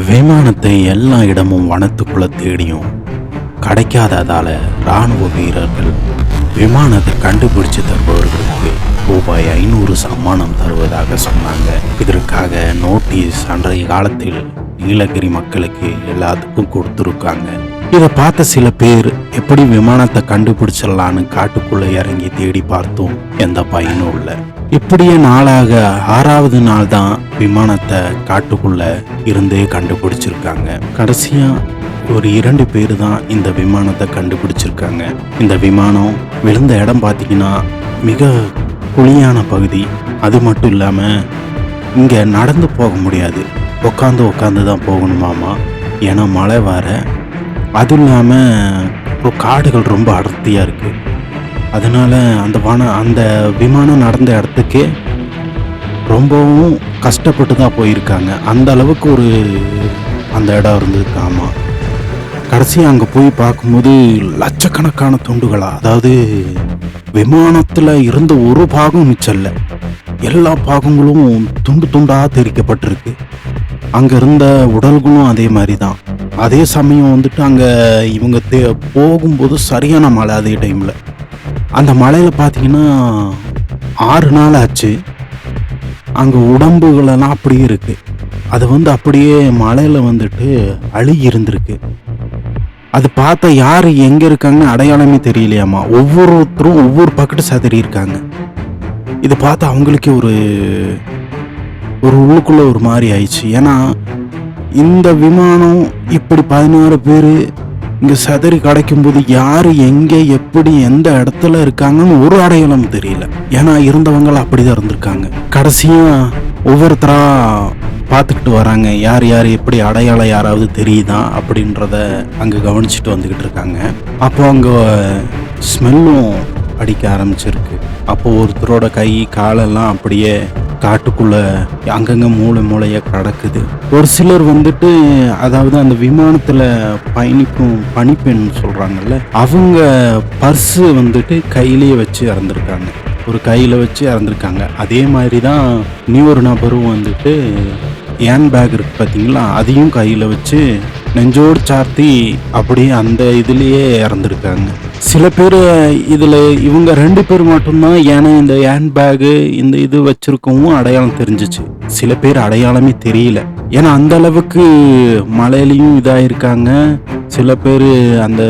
விமானத்தை எல்லா இடமும் வனத்துக்குள்ள தேடியும் கிடைக்காததால ராணுவ வீரர்கள் விமானத்தை கண்டுபிடிச்சு தருபவர்களுக்கு ரூபாய் ஐநூறு சம்மானம் தருவதாக சொன்னாங்க. இதற்காக நோட்டீஸ் அன்றைய காலத்தில் நீலகிரி மக்களுக்கு எல்லாத்துக்கும் கொடுத்துருக்காங்க. இதை பார்த்த சில பேர் எப்படி விமானத்தை கண்டுபிடிச்சிடலான்னு காட்டுக்குள்ள இறங்கி தேடி பார்த்தோம் எந்த பயனும் இல்லை. இப்படியே நாளாக ஆறாவது நாள் தான் விமானத்தை காட்டுக்குள்ள இருந்தே கண்டுபிடிச்சிருக்காங்க. கடைசியா ஒரு இரண்டு பேர் தான் இந்த விமானத்தை கண்டுபிடிச்சிருக்காங்க. இந்த விமானம் விழுந்த இடம் பார்த்தீங்கன்னா மிக குழியான பகுதி. அது மட்டும் இல்லாமல் இங்கே நடந்து போக முடியாது. உட்காந்து உட்காந்து தான் போகணுமாமா ஏன்னா மழை வர அதுவும் இல்லாமல் காடுகள் ரொம்ப அடர்த்தியாக இருக்குது அதனால் அந்த வன அந்த விமானம் நடந்த இடத்துக்கே ரொம்பவும் கஷ்டப்பட்டு தான் போயிருக்காங்க. அந்த அளவுக்கு ஒரு அந்த இடம் இருந்தது ஆமாம் கடைசி அங்கே போய் பார்க்கும்போது லட்சக்கணக்கான துண்டுகளா அதாவது விமானத்தில் இருந்த ஒரு பாகம் மிச்சம் இல்லை. எல்லா பாகங்களும் துண்டு துண்டாக தெரிக்கப்பட்டிருக்கு. அங்கே இருந்த உடல்களும் அதே மாதிரி தான் அதே சமயம் வந்துட்டு அங்கே இவங்க தே போகும்போது சரியான மழை அதே டைமில் அந்த மலையில் பார்த்தீங்கன்னா ஆறு நாள் ஆச்சு. அங்கே உடம்புகளெல்லாம் அப்படியே இருக்குது அது வந்து அப்படியே மலையில் வந்துட்டு அழுகி இருந்திருக்கு. அது பார்த்தா யார் எங்கே இருக்காங்கன்னு அடையாளமே தெரியலையாம்மா. ஒவ்வொருத்தரும் ஒவ்வொரு பக்கெட்டு சதறி இருக்காங்க. இது பார்த்தா அவங்களுக்கே ஒரு ஒரு உள்ளுக்குள்ளே ஒரு மாதிரி ஆயிடுச்சு. ஏன்னா இந்த விமானம் இப்படி பதினாறு பேர் இங்கே சதறி கிடைக்கும்போது யார் எங்கே எப்படி எந்த இடத்துல இருக்காங்கன்னு ஒரு அடையாளம் தெரியல. ஏன்னா இருந்தவங்க அப்படிதான் இருந்திருக்காங்க. கடைசியாக ஒவ்வொருத்தரா பார்த்துக்கிட்டு வராங்க. யார் யார் எப்படி அடையாளம் யாராவது தெரியுதா அப்படின்றத அங்கே கவனிச்சுட்டு வந்துக்கிட்டு இருக்காங்க. அப்போ அங்கே ஸ்மெல்லும் அடிக்க ஆரம்பிச்சிருக்கு. அப்போ ஒருத்தரோட கை காலெல்லாம் அப்படியே காட்டுக்குள்ள அங்கங்க மூளை மூளையா கிடக்குது. ஒரு சிலர் வந்துட்டு அதாவது அந்த விமானத்துல பயணிக்கும் பனிப்பெண் சொல்றாங்கல்ல அவங்க பர்ஸு வந்துட்டு கையிலேயே வச்சு இறந்துருக்காங்க. ஒரு கையில வச்சு இறந்துருக்காங்க. அதே மாதிரி தான் நீ ஒரு நபரும் வந்துட்டு ஏன் பேக் இருக்கு பார்த்தீங்களா அதையும் கையில் வச்சு நெஞ்சோடு சார்த்தி அப்படியே அந்த இதுலேயே இறந்துருக்காங்க. சில பேர் இதில் இவங்க ரெண்டு பேர் மட்டும்தான் ஏன்னா இந்த ஹேண்ட் பேகு இந்த இது வச்சுருக்கவும் அடையாளம் தெரிஞ்சிச்சு. சில பேர் அடையாளமே தெரியல. ஏன்னா அந்த அளவுக்கு மலையிலையும் இதாயிருக்காங்க. சில பேர் அந்த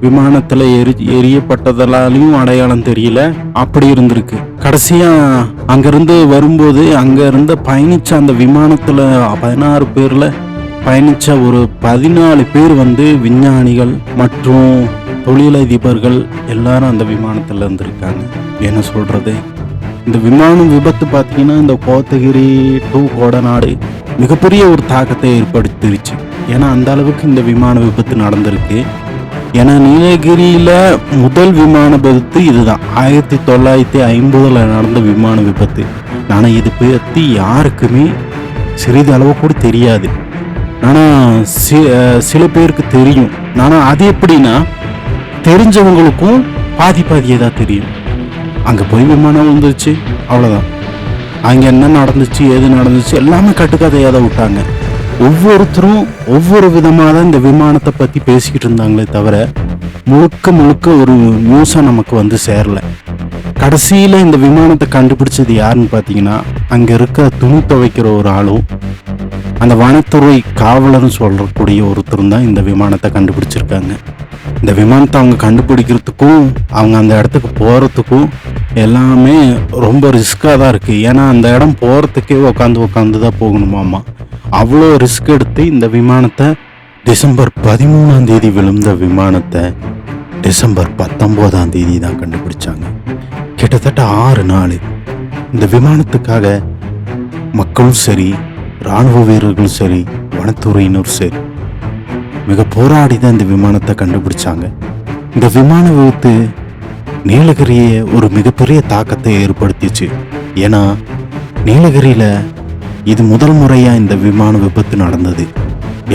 விமானத்தில் எரி எரியப்பட்டதாலையும் அடையாளம் தெரியல. அப்படி இருந்திருக்கு. கடைசியாக அங்கேருந்து வரும்போது அங்கேருந்து இருந்த அந்த விமானத்தில் பதினாறு பேரில் பயணித்த ஒரு பதினாலு பேர் வந்து விஞ்ஞானிகள் மற்றும் தொழிலதிபர்கள் எல்லாரும் அந்த விமானத்தில் இருந்திருக்காங்க. என்ன சொல்கிறது இந்த விமானம் விபத்து பார்த்தீங்கன்னா இந்த கோத்தகிரி டு கோடநாடு மிகப்பெரிய ஒரு தாக்கத்தை ஏற்படுத்திருச்சு. ஏன்னா அந்த அளவுக்கு இந்த விமான விபத்து நடந்திருக்கு. ஏன்னா நீலகிரியில் முதல் விமான விபத்து இதுதான். ஆயிரத்தி தொள்ளாயிரத்தி ஐம்பதில் நடந்த விமான விபத்து. ஆனால் இது பற்றி யாருக்குமே சிறிதளவு கூட தெரியாது. ஆனால் சி சில பேருக்கு தெரியும். ஆனால் அது எப்படின்னா தெரிஞ்சவங்களுக்கும் பாதி பாதியே தான் தெரியும். அங்கே போய் விமானம் வந்துருச்சு அவ்வளோதான் அங்கே என்ன நடந்துச்சு ஏது நடந்துச்சு எல்லாமே கட்டுக்கதையாக தான் விட்டாங்க. ஒவ்வொருத்தரும் ஒவ்வொரு விதமாக தான் இந்த விமானத்தை பற்றி பேசிக்கிட்டு இருந்தாங்களே தவிர முழுக்க முழுக்க ஒரு நியூஸாக நமக்கு வந்து சேரல. கடைசியில் இந்த விமானத்தை கண்டுபிடிச்சது யாருன்னு பார்த்தீங்கன்னா அங்கே இருக்க துணி துவைக்கிற ஒரு ஆளும் அந்த வனத்துறை காவலர்னு சொல்லக்கூடிய ஒருத்தரும் தான் இந்த விமானத்தை கண்டுபிடிச்சிருக்காங்க. இந்த விமானத்தை அவங்க கண்டுபிடிக்கிறதுக்கும் அவங்க அந்த இடத்துக்கு போகிறதுக்கும் எல்லாமே ரொம்ப ரிஸ்க்காக தான் இருக்குது ஏன்னா அந்த இடம் போகிறதுக்கே உட்காந்து உட்காந்து தான் போகணுமாமா. அவ்வளோ ரிஸ்க் எடுத்து இந்த விமானத்தை டிசம்பர் பதிமூணாம் தேதி விழுந்த விமானத்தை டிசம்பர் பத்தொம்போதாம் தேதி தான் கண்டுபிடிச்சாங்க. கிட்டத்தட்ட ஆறு நாள் இந்த விமானத்துக்காக மக்களும் சரி ராணுவ வீரர்களும் சரி வனத்துறையினரும் சரி மிக போராடி தான் இந்த விமானத்தை கண்டுபிடிச்சாங்க. இந்த விமான விபத்து நீலகிரியை ஒரு மிகப்பெரிய தாக்கத்தை ஏற்படுத்திச்சு. ஏன்னா நீலகிரியில் இது முதல் முறையாக இந்த விமான விபத்து நடந்தது.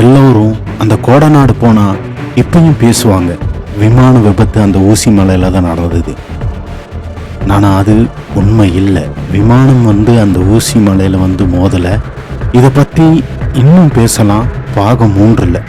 எல்லோரும் அந்த கோடநாடு போனால் இப்பயும் பேசுவாங்க விமான விபத்து அந்த ஊசி மலையில் தான் நடந்தது. ஆனால் அது உண்மை இல்லை. விமானம் வந்து அந்த ஊசி மலையில் வந்து மோதலை இதை பற்றி இன்னும் பேசலாம் பாகம் மூன்றில்.